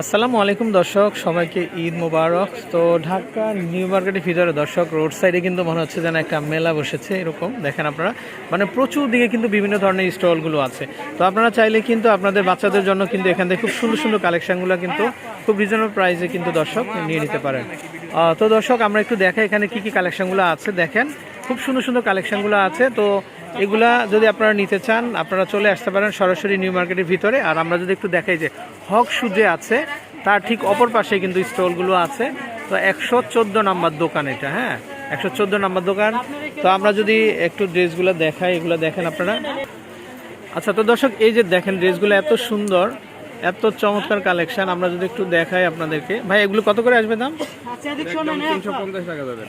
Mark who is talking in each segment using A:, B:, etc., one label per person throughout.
A: আসসালামু আলাইকুম দর্শক, সবাইকে ঈদ মোবারক। তো ঢাকা নিউ মার্কেটের ভিতরে দর্শক, রোড সাইডে কিন্তু মনে হচ্ছে যেন একটা মেলা বসেছে এরকম, দেখেন আপনারা। মানে প্রচুর দিকে কিন্তু বিভিন্ন ধরনের স্টলগুলো আছে। তো আপনারা চাইলে কিন্তু আপনাদের বাচ্চাদের জন্য কিন্তু এখান থেকে খুব সুন্দর সুন্দর কালেকশনগুলো কিন্তু খুব রিজনেবল প্রাইসে কিন্তু দর্শক নিয়ে নিতে পারেন। তো দর্শক, আমরা একটু দেখাই এখানে কি কি কালেকশনগুলো আছে। দেখেন, খুব সুন্দর সুন্দর কালেকশনগুলো আছে। তো এগুলা যদি আপনারা নিতে চান, আপনারা চলে আসতে পারেন সরাসরি নিউ মার্কেটের ভিতরে। আর আমরা যদি একটু দেখাই যে হক সুজে আছে, তার ঠিক অপর পাশে কিন্তু স্টলগুলো আছে। তো একশো চোদ্দ নাম্বার দোকান এটা হ্যাঁ? একশো চোদ্দ নাম্বার দোকান। তো আমরা যদি একটু ড্রেসগুলো দেখাই, এগুলো দেখেন আপনারা। আচ্ছা তো দর্শক, এই যে দেখেন, ড্রেসগুলো এত সুন্দর। এত চমৎকার কালেকশন আমরা যদি একটু দেখাই আপনাদেরকে। ভাই, এগুলো কত করে আসবে দাম?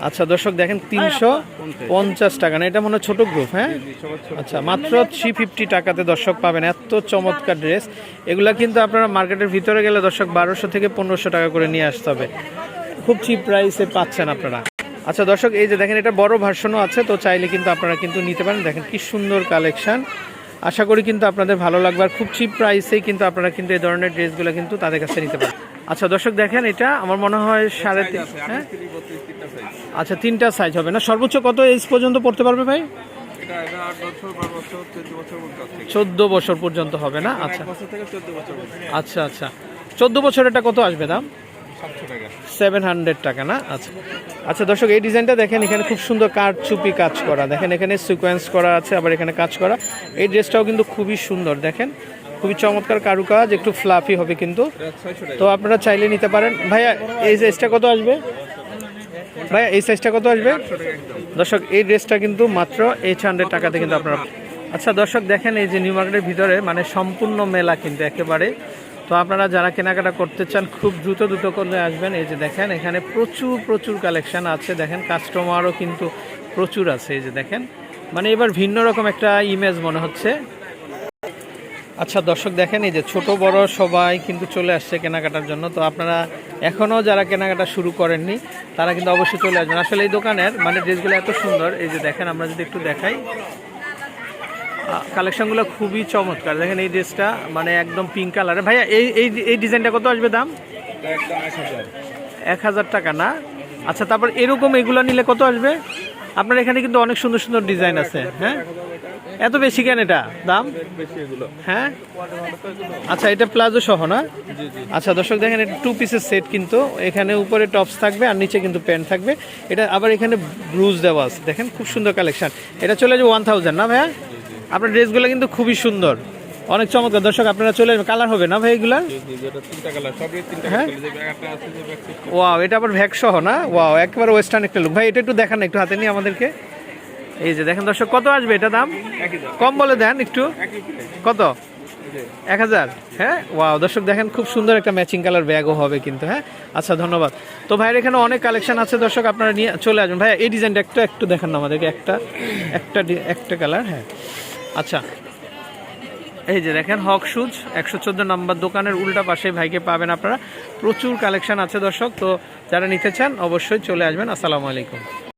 A: আচ্ছা দর্শক, দেখেন, তিনশো পঞ্চাশ টাকা। না, এটা মনে ছোট গ্রুপ হ্যাঁ? আচ্ছা মাত্র থ্রি ফিফটি টাকাতে দর্শক পাবেন এত চমৎকার ড্রেস এগুলো কিন্তু আপনারা মার্কেটের ভিতরে গেলে দর্শক বারোশো থেকে পনেরোশো টাকা করে নিয়ে আসতে হবে। খুব চিপ প্রাইসে পাচ্ছেন আপনারা। আচ্ছা দর্শক, এই যে দেখেন, এটা বড় ভার্সনও আছে, তো চাইলে কিন্তু আপনারা কিন্তু নিতে পারেন। দেখেন, কি সুন্দর কালেকশন আশা করি কিন্তু আপনাদের ভালো লাগবে। আর খুব চিপ প্রাইসেই কিন্তু আপনারা কিন্তু এই ধরনের ড্রেসগুলো কিন্তু তাদের কাছে নিতে পারেন আচ্ছা দর্শক দেখেন এটা আমার মনে হয় সাড়ে তিন হ্যাঁ? আচ্ছা তিনটা সাইজ হবে না? সর্বোচ্চ কত এজ পর্যন্ত পড়তে পারবে ভাই?
B: এটা এটা চোদ্দ বছর পর্যন্ত
A: হবে না? আচ্ছা। আচ্ছা আচ্ছা। চোদ্দ বছর বছরেরটা কত আসবে দাম? সেভেন হান্ড্রেড টাকা না? আচ্ছা। আচ্ছা দর্শক, এই ডিজাইনটা দেখেন, এখানে খুব সুন্দর কাঠ চুপি কাজ করা। দেখেন, এখানে সিকোয়েন্স করা আছে, আবার এখানে কাজ করা। এই ড্রেসটাও কিন্তু খুবই সুন্দর, দেখেন। খুবই চমৎকার কারুকাজ, একটু ফ্লাফি হবে কিন্তু। তো আপনারা চাইলে নিতে পারেন। ভাইয়া, এই সাইজটা কত আসবে? ভাইয়া, এই সাইজটা কত আসবে? দর্শক, এই ড্রেসটা কিন্তু মাত্র এইট হান্ড্রেড টাকাতে কিন্তু আপনারা আচ্ছা দর্শক, দেখেন এই যে নিউ মার্কেটের ভিতরে মানে সম্পূর্ণ মেলা কিন্তু একেবারে। তো আপনারা যারা কেনাকাটা করতে চান, খুব দ্রুত দ্রুত করে আসবেন। এই যে দেখেন, এখানে প্রচুর প্রচুর কালেকশন আছে। দেখেন, কাস্টমারও কিন্তু প্রচুর আছে। এই যে দেখেন মানে এবার ভিন্ন রকম একটা ইমেজ মনে হচ্ছে। আচ্ছা দর্শক দেখেন, এই যে ছোট, বড় সবাই কিন্তু চলে আসছে কেনাকাটার জন্য। তো আপনারা এখনও যারা কেনাকাটা শুরু করেননি, তারা কিন্তু অবশ্যই চলে আসবেন। আসলে এই দোকানের মানে ড্রেসগুলো এত সুন্দর, এই যে দেখেন, আমরা যদি একটু দেখাই। কালেকশনগুলো খুবই চমৎকার। দেখেন এই ড্রেসটা মানে একদম পিঙ্ক কালারের ভাইয়া, এই এই এই ডিজাইনটা কত আসবে দাম?
B: এক হাজার
A: টাকা না? আচ্ছা তারপর এরকম এগুলো নিলে কত আসবে? আপনার এখানে কিন্তু অনেক সুন্দর সুন্দর ডিজাইন আছে হ্যাঁ? এত বেশি কেন এটা? দাম? হ্যাঁ? আচ্ছা এটা প্লাজো সহ না? আচ্ছা দর্শক, দেখেন, এটা টু পিসের সেট কিন্তু। এখানে উপরে টপস থাকবে আর নিচে কিন্তু প্যান্ট থাকবে। এটা আবার এখানে ব্রুজ দেওয়া আছে। দেখেন, খুব সুন্দর কালেকশন এটা চলে যাবে ওয়ান থাউজেন্ড না ভাইয়া? আপনার ড্রেসগুলো কিন্তু খুবই সুন্দর। অনেক চমৎকার। দর্শক আপনারা চলে কালার হবে না ভাই এগুলা? হ্যাঁ? ওয়াও এটা আবার ভ্যাক সহ না? ওয়াও একেবারে ওয়েস্টার্ন একটা লুক ভাই এটা একটু দেখান একটু হাতে নিয়ে আমাদেরকে। এই যে দেখেন দর্শক কত আসবে এটা দাম? কম বলে দেন একটু। কত? এক হাজার। হ্যাঁ? ওয়াও দর্শক দেখেন খুব সুন্দর একটা ম্যাচিং কালার ব্যাগও হবে কিন্তু হ্যাঁ? আচ্ছা ধন্যবাদ। তো ভাইয়ের এখানে অনেক কালেকশন আছে দর্শক আপনারা নিয়ে চলে আসবেন। ভাই এই ডিজাইনটা একটু একটু দেখান না আমাদেরকে একটা একটা একটা কালার হ্যাঁ। আচ্ছা। এই যে দেখেন, হক শুজ একশো চোদ্দ নম্বর দোকানের উল্টা পাশে ভাইকে পাবেন আপনারা। প্রচুর কালেকশন আছে দর্শক, তো যারা নিতে চান অবশ্যই চলে আসবেন। আসসালামু আলাইকুম।